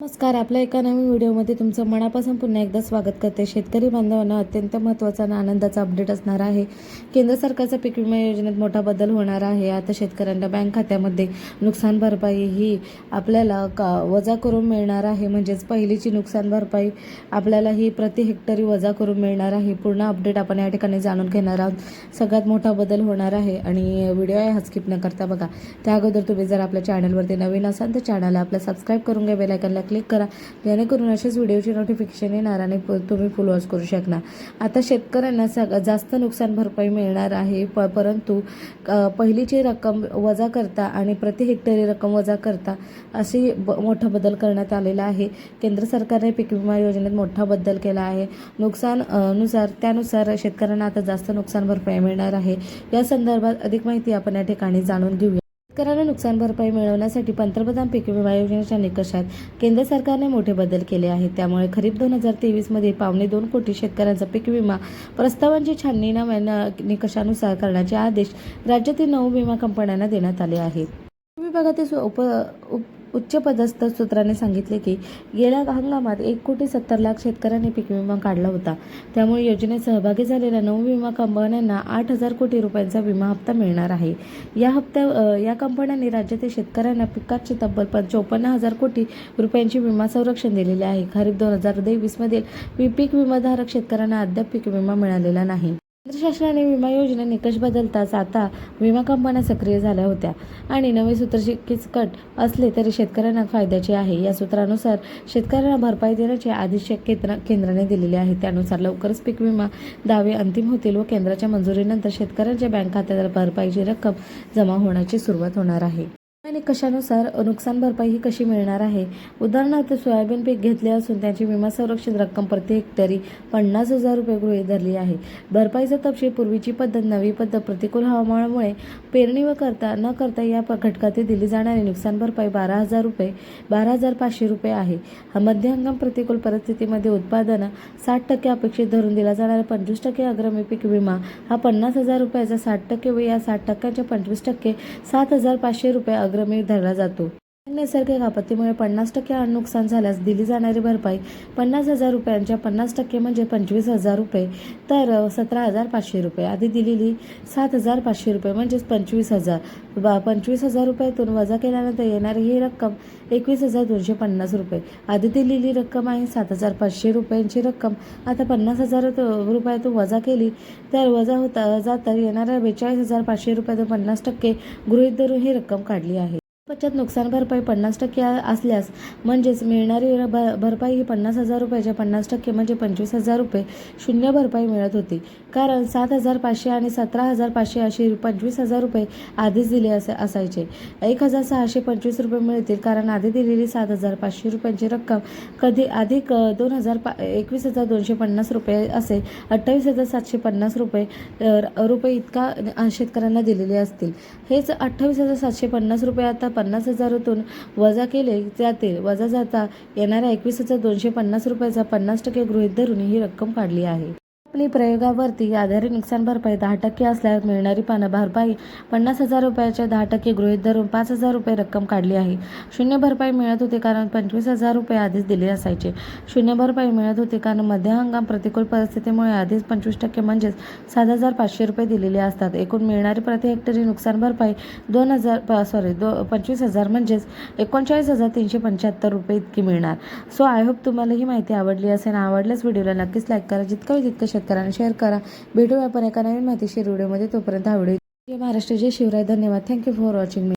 नमस्कार आपल्या एका नवीन व्हिडिओमध्ये तुमचं मनापासून पुन्हा एकदा स्वागत करते. शेतकरी बांधवांना अत्यंत महत्त्वाचा आणि आनंदाचा अपडेट असणार आहे. केंद्र सरकारच्या पीक विमा योजनेत मोठा बदल होणार आहे. आता शेतकऱ्यांना बँक खात्यामध्ये नुकसान भरपाई ही आपल्याला का वजा करून मिळणार आहे? म्हणजेच पहिलीची नुकसान भरपाई आपल्याला ही प्रति हेक्टरी वजा करून मिळणार आहे. पूर्ण अपडेट आपण या ठिकाणी जाणून घेणार आहोत. सगळ्यात मोठा बदल होणार आहे आणि व्हिडिओ आहे हा स्किप न करता बघा. त्या अगोदर तुम्ही जर आपल्या चॅनलवरती नवीन असाल तर चॅनलला आपल्या सबस्क्राईब करून घ्या. बेलायकनला क्लिक करा. जेणेकरून असेच व्हिडिओची नोटिफिकेशन येणार आणि तुम्ही फुल वॉच करू शकणार. आता शेतकऱ्यांना सग जास्त नुकसान भरपाई मिळणार आहे प परंतु पहिलीची रक्कम वजा करता आणि प्रति हेक्टरी रक्कम वजा करता अशी ब मोठा बदल करण्यात आलेला आहे. केंद्र सरकारने पीक विमा योजनेत मोठा बदल केला आहे. नुकसाननुसार त्यानुसार शेतकऱ्यांना आता जास्त नुकसान भरपाई मिळणार आहे. या संदर्भात अधिक माहिती आपण या ठिकाणी जाणून घेऊया. शेतकऱ्यांना नुकसान भरपाई मिळवण्यासाठी पंतप्रधान पीक विमा योजनेच्या निकषात केंद्र सरकारने मोठे बदल केले आहेत. त्यामुळे खरीप दोन हजार तेवीसमध्ये पावणे दोन कोटी शेतकऱ्यांचा पीक विमा प्रस्तावांची छाननी नव्या निकषानुसार करण्याचे आदेश राज्यातील नऊ विमा कंपन्यांना देण्यात आले आहेत. विभागातील उप उप उच्चपदस्थ सूत्राने सांगितले की गेल्या हंगामात एक कोटी सत्तर लाख शेतकऱ्यांनी पीक विमा काढला होता. त्यामुळे योजनेत सहभागी झालेल्या नऊ विमा कंपन्यांना आठ हजार कोटी रुपयांचा विमा हप्ता मिळणार आहे. या हप्त्या या कंपन्यांनी राज्यातील शेतकऱ्यांना पिकाचे तब्बल पण चोपन्न हजार कोटी रुपयांची विमा संरक्षण दिलेले आहे. खरीप दोन हजार तेवीसमधील पीक विमाधारक शेतकऱ्यांना अद्याप पीक विमा मिळालेला नाही. केंद्र शासनाने विमा योजना निकष बदलताच आता विमा कंपन्या सक्रिय झाल्या होत्या. आणि नवे सूत्र किचकट असले तरी शेतकऱ्यांना फायद्याचे आहे. या सूत्रानुसार शेतकऱ्यांना भरपाई देण्याचे आदेश केंद्र केंद्राने दिलेले आहे त्यानुसार लवकरच पीक विमा दावे अंतिम होतील व केंद्राच्या मंजुरीनंतर शेतकऱ्यांच्या बँक खात्यात भरपाईची रक्कम जमा होण्याची सुरुवात होणार आहे. आणि कशानुसार? नुकसान भरपाई ही कशी मिळणार आहे? उदाहरणार्थ सोयाबीन पीक घेतले असून त्याची विमा संरक्षित रक्कम प्रति हेक्टरी पन्नास हजार रुपये गृहीत धरली आहे. भरपाईचा तपशील पूर्वीची पद्धत नवी पद्धत प्रतिकूल हवामानामुळे पेरणी व करता न करता या घटकातील दिली जाणारी नुकसान भरपाई बारा हजार रुपये बारा हजार पाचशे रुपये आहे. हा मध्य हंगाम प्रतिकूल परिस्थितीमध्ये उत्पादन साठ टक्के अपेक्षित धरून दिला जाणारा पंचवीस टक्के अग्रमी पीक विमा हा पन्नास हजार रुपयाचा साठ टक्के व या साठ टक्क्याच्या पंचवीस टक्के सात हजार पाचशे रुपये उपक्रमही धरला जातो. नैसर्गिक आपत्तीमुळे पन्नास टक्के नुकसान झाल्यास दिली जाणारी भरपाई पन्नास हजार रुपयांच्या पन्नास टक्के म्हणजे पंचवीस हजार रुपये. तर सतरा हजार पाचशे रुपये. आधी दिलेली सात हजार पाचशे रुपये म्हणजेच पंचवीस हजार. बा पंचवीस हजार रुपयातून वजा केल्यानंतर येणारी ही रक्कम एकवीस हजार दोनशे पन्नास रुपये. आधी दिलेली रक्कम आहे सात हजार पाचशे रुपयांची रक्कम. आता पन्नास हजार रुपयातून वजा केली तर वजा होता जाता येणाऱ्या बेचाळीस हजार पाचशे रुपयातून पन्नास टक्के गृहीत धरून ही रक्कम काढली आहे. बचत नुकसान भरपाई पन्नास टक्के असल्यास म्हणजेच मिळणारी भर भ- भरपाई ही पन्नास हजार रुपयाच्या पन्नास टक्के म्हणजे पंचवीस हजार रुपये शून्य भरपाई मिळत होती. कारण सात हजार पाचशे आणि सतरा हजार पाचशे अशी पंचवीस हजार रुपये आधीच दिले असे असायचे. एक हजार सहाशे पंचवीस रुपये मिळतील कारण आधी दिलेली सात हजार पाचशे रुपयांची रक्कम कधी अधिक दोन हजार पा एकवीस हजार दोनशे पन्नास रुपये असे अठ्ठावीस हजार सातशे पन्नास रुपये रुपये इतका शेतकऱ्यांना दिलेले असतील. हेच अठ्ठावीस हजार सातशे पन्नास रुपये आता पन्नास हजारातून वजा केले जातील. वजा जाता येणाऱ्या एकवीस हजार दोनशे पन्नास रुपयाचा पन्नास टक्के गृहीत धरून ही रक्कम काढली आहे. आपली प्रयोगावरती आधारित नुकसान भरपाई दहा टक्के असल्यास मिळणारी पानं भरपाई पन्नास हजार रुपयाच्या दहा टक्के गृहित धरून पाच हजार रुपये रक्कम काढली आहे. शून्य भरपाई मिळत होते कारण पंचवीस हजार रुपये आधीच दिले असायचे. शून्य भरपाई मिळत होते कारण मध्य हंगाम प्रतिकूल परिस्थितीमुळे आधीच पंचवीस टक्के म्हणजेच सात हजार पाचशे रुपये दिलेले असतात. एकूण मिळणारी प्रति हेक्टरी नुकसान भरपाई दोन हजार सॉरी दो पंचवीस हजार म्हणजेच एकोणचाळीस हजार तीनशे पंच्याहत्तर रुपये इतकी मिळणार. सो आय होप तुम्हाला ही माहिती आवडली असेल. आवडल्यास व्हिडिओला नक्कीच लाईक करा. जितकं होईल शेअर करा. भेटूया आपण एका नवीन माहितीशीर व्हिडिओमध्ये तोपर्यंत आवडेल जय महाराष्ट्र जय शिवराय. धन्यवाद. Thank you for watching me